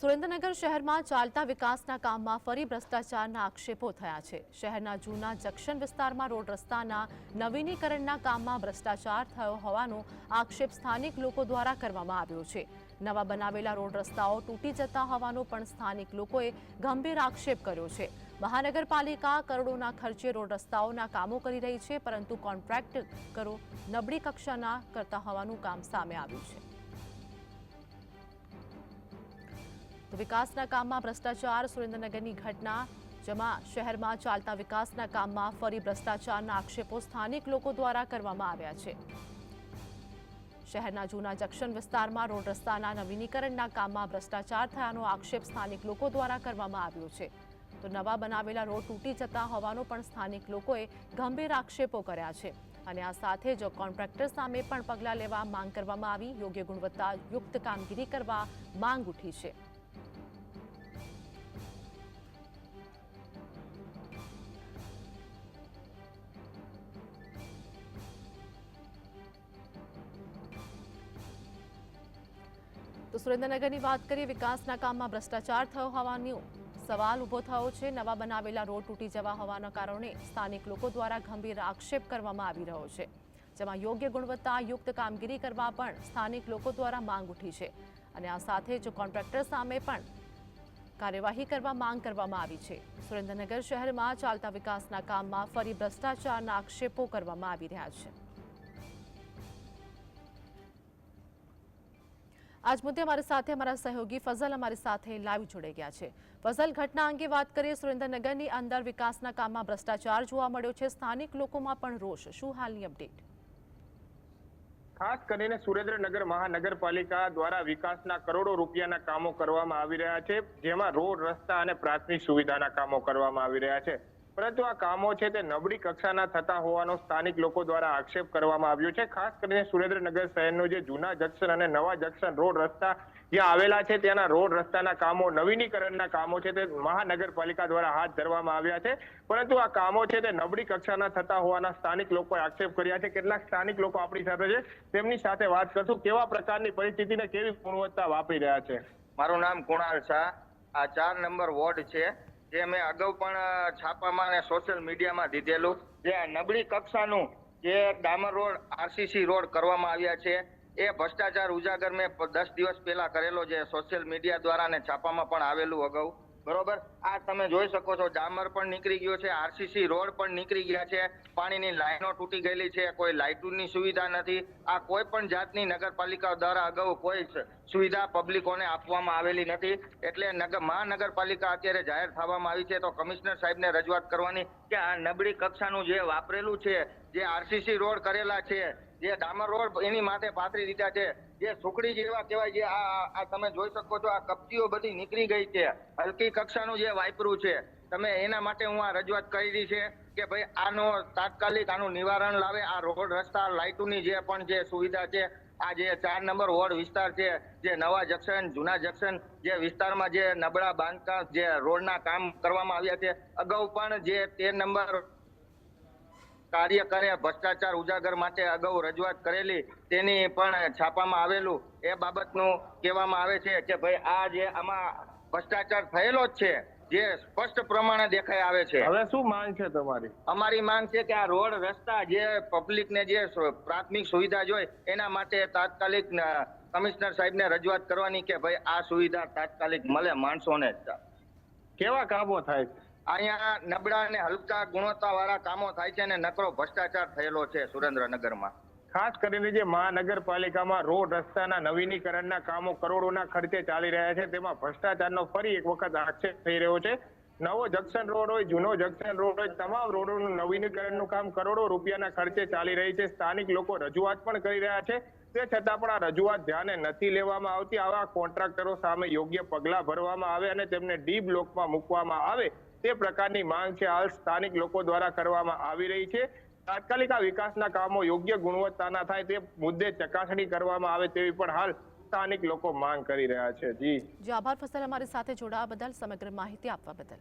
સુરેન્દ્રનગર શહેરમાં ચાલતા વિકાસના કામમાં ફરી ભ્રષ્ટાચારના આક્ષેપો થયા છે. શહેરના જૂના જંક્શન વિસ્તારમાં રોડ રસ્તાના નવીનીકરણના કામમાં ભ્રષ્ટાચાર થયો હોવાનો આક્ષેપ સ્થાનિક લોકો દ્વારા કરવામાં આવ્યો છે. નવા બનાવેલા રોડ રસ્તાઓ તૂટી જતા હોવાનો પણ સ્થાનિક લોકોએ ગંભીર આક્ષેપ કર્યો છે. મહાનગરપાલિકા કરોડોના ખર્ચે રોડ રસ્તાઓના કામો કરી રહી છે, પરંતુ કોન્ટ્રાક્ટરો નબળી કક્ષાના કરતા હોવાનું કામ સામે આવ્યું છે. તો વિકાસના કામમાં ભ્રષ્ટાચાર, સુરેન્દ્રનગરની ઘટના, જેમાં શહેરમાં ચાલતા વિકાસના કામમાં ફરી ભ્રષ્ટાચારના આક્ષેપો સ્થાનિક લોકો દ્વારા કરવામાં આવ્યા છે. શહેરના જૂના જંક્શન વિસ્તારમાં રોડ રસ્તાના નવીનીકરણના કામમાં ભ્રષ્ટાચાર થયાનો આક્ષેપ સ્થાનિક લોકો દ્વારા કરવામાં આવ્યો છે. તો નવા બનાવેલા રોડ તૂટી જતા હોવાનો પણ સ્થાનિક લોકોએ ગંભીર આક્ષેપો કર્યા છે. અને આ સાથે જ કોન્ટ્રાક્ટર સામે પણ પગલાં લેવા માંગ કરવામાં આવી. યોગ્ય ગુણવત્તાયુક્ત કામગીરી કરવા માંગ ઉઠી છે. તો સુરેન્દ્રનગરની વાત કરીએ, વિકાસના કામમાં ભ્રષ્ટાચાર થયો હોવાનો. સવાલ ઊભો થયો છે, નવા બનાવેલા રોડ તૂટી જવા હોવાના કારણે સ્થાનિક લોકો દ્વારા ગંભીર આક્ષેપ કરવામાં આવી રહ્યો છે. જેમાં યોગ્ય ગુણવત્તાયુક્ત કામગીરી કરવા પણ સ્થાનિક લોકો દ્વારા માંગ ઉઠી છે. અને આ સાથે જ કોન્ટ્રાક્ટર સામે પણ કાર્યવાહી કરવા માંગ કરવામાં આવી છે. સુરેન્દ્રનગર શહેરમાં ચાલતા વિકાસના કામમાં ફરી ભ્રષ્ટાચારના આક્ષેપો કરવામાં આવી રહ્યા છે. આજ મુદ્દે અમારી સાથે અમારા સહયોગી ફઝલ અમારી સાથે લાઈવ જોડાઈ ગયા છે. ફઝલ, ઘટના અંગે વાત કરીએ, સુરેન્દ્રનગરની અંદર વિકાસના કામમાં ભ્રષ્ટાચાર જોવા મળ્યો છે. સ્થાનિક લોકોમાં પણ રોષ. શું હાલની અપડેટ ખાસ કરીને સુરેન્દ્રનગર મહાનગરપાલિકા દ્વારા વિકાસના કરોડો રૂપિયાના કામો કરવામાં આવી રહ્યા છે, જેમાં રોડ રસ્તા અને પ્રાથમિક સુવિધાના કામો કરવામાં આવી રહ્યા છે. પરંતુ આ કામો છે તે નબળી કક્ષાના થતા હોવાનો સ્થાનિક લોકો દ્વારા આક્ષેપ કરવામાં આવ્યો છે. ખાસ કરીને સુરેન્દ્રનગર શહેરનું જે જૂના જંકશન અને નવા જંકશન રોડ રસ્તા જે આવેલા છે, ત્યાંના રોડ રસ્તાના કામો, નવીનીકરણના કામો છે તે મહાનગરપાલિકા દ્વારા હાથ ધરવામાં આવ્યા છે. પરંતુ આ કામો છે તે નબળી કક્ષાના થતા હોવાના સ્થાનિક લોકોએ આક્ષેપ કર્યા છે. કેટલાક સ્થાનિક લોકો આપણી સાથે છે. તેમની સાથે વાત કરશું કેવા પ્રકારની પરિસ્થિતિને કેવી ગુણવત્તા વાપરી રહ્યા છે? મારું નામ કુણાલ શાહ. આ ચાર નંબર વોર્ડ છે. જે મેં અગાઉ પણ છાપામાં અને સોશિયલ મીડિયામાં દીધેલું. જે નબળી કક્ષાનું જે ડામર રોડ આરસીસી રોડ કરવામાં આવ્યા છે, એ ભ્રષ્ટાચાર ઉજાગર મેં દસ દિવસ પહેલા કરેલો જે સોશિયલ મીડિયા દ્વારા અને છાપામાં પણ આવેલું અગાઉ. બરોબર? આ તમે જોઈ શકો છો, ડામર પણ નીકળી ગયો છે, આરસીસી રોડ પણ નીકળી ગયા છે, પાણીની લાઈનો તૂટી ગયેલી છે, કોઈ લાઇટોની સુવિધા નથી. આ કોઈ પણ જાતની નગરપાલિકા દ્વારા અગાઉ કોઈ સુવિધા પબ્લિકોને આપવામાં આવેલી નથી. એટલે નગર મહાનગરપાલિકા અત્યારે જાહેર થવામાં આવી છે, તો કમિશનર સાહેબને રજૂઆત કરવાની કે આ નબળી કક્ષાનું જે વાપરેલું છે, જે આરસીસી રોડ કરેલા છે જે ડામર રોડ એની માથે પાથરી દીધા છે. જે સુકડી જેવા કહેવાય આ આ- આ તમે જોઈ શકો છો, આ કપચીઓ બધી નીકળી ગઈ છે. હલકી કક્ષાનું જે વાયપરું છે, તમે એના માટે હું આ રજૂઆત કરી છે કે ભાઈ આનો તાત્કાલિક આનું નિવારણ લાવે. આ રોડ રસ્તા, લાઇટોની જે પણ જે સુવિધા છે, આ જે ચાર નંબર વોર્ડ વિસ્તાર છે, જે નવા જંકશન, જૂના જંકશન, જે વિસ્તારમાં જે નબળા બાંધકામ, જે રોડના કામ કરવામાં આવ્યા છે. અગાઉ પણ જે તેર નંબર કાર્ય કરે ભ્રષ્ટાચાર ઉજાગર માટે અગાઉ રજૂઆત કરેલી તેની પણ છાપામાં આવેલું. એ બાબતનું કહેવામાં આવે છે કે ભાઈ આ જે આમાં ભ્રષ્ટાચાર થયેલો જ છે જે સ્પષ્ટ પ્રમાણે દેખાઈ આવે છે. હવે શું માંગ છે તમારી? અમારી માંગ છે કે આ રોડ રસ્તા જે પબ્લિકને જે પ્રાથમિક સુવિધા જોઈ એના માટે તાત્કાલિક કમિશનર કમિશનર સાહેબને રજૂઆત કરવાની કે ભાઈ આ સુવિધા તાત્કાલિક મળે માણસોને કેવા કામો થાય? છે અહીંયા નબળા અને હલકા ગુણવત્તા વાળા કામો થાય છે અને નકરો ભ્રષ્ટાચાર થયેલો છે સુરેન્દ્રનગરમાં. ખાસ કરીને જે મહાનગરપાલિકામાં રોડ રસ્તાના નવીનીકરણના કામો કરોડોના ખર્ચે ચાલી રહ્યા છે, તેમાં ભ્રષ્ટાચારનો ફરી એક વખત આક્ષેપ થઈ રહ્યો છે. નવો જંકશન રોડ હોય, જૂનો જંક્શન રોડ હોય, તમામ રોડોનું નવીનીકરણનું કામ કરોડો રૂપિયાના ખર્ચે ચાલી રહી છે. સ્થાનિક લોકો રજૂઆત પણ કરી રહ્યા છે. તે છતાં પણ આ રજૂઆત ધ્યાને નથી લેવામાં આવતી. આવા કોન્ટ્રાક્ટરો સામે યોગ્ય પગલાં ભરવામાં આવે અને તેમને ડી બ્લોકમાં મૂકવામાં આવે તે પ્રકારની માંગ છે, હાલ સ્થાનિક લોકો દ્વારા કરવામાં આવી રહી છે. તાત્કાલિક આ વિકાસના કામો યોગ્ય ગુણવત્તાના થાય તે મુદ્દે ચકાસણી કરવામાં આવે તેવી પણ હાલ સ્થાનિક લોકો માંગ કરી રહ્યા છે. જી આભાર, ફસલ અમારી સાથે જોડાવા બદલ સમગ્ર માહિતી આપવા બદલ.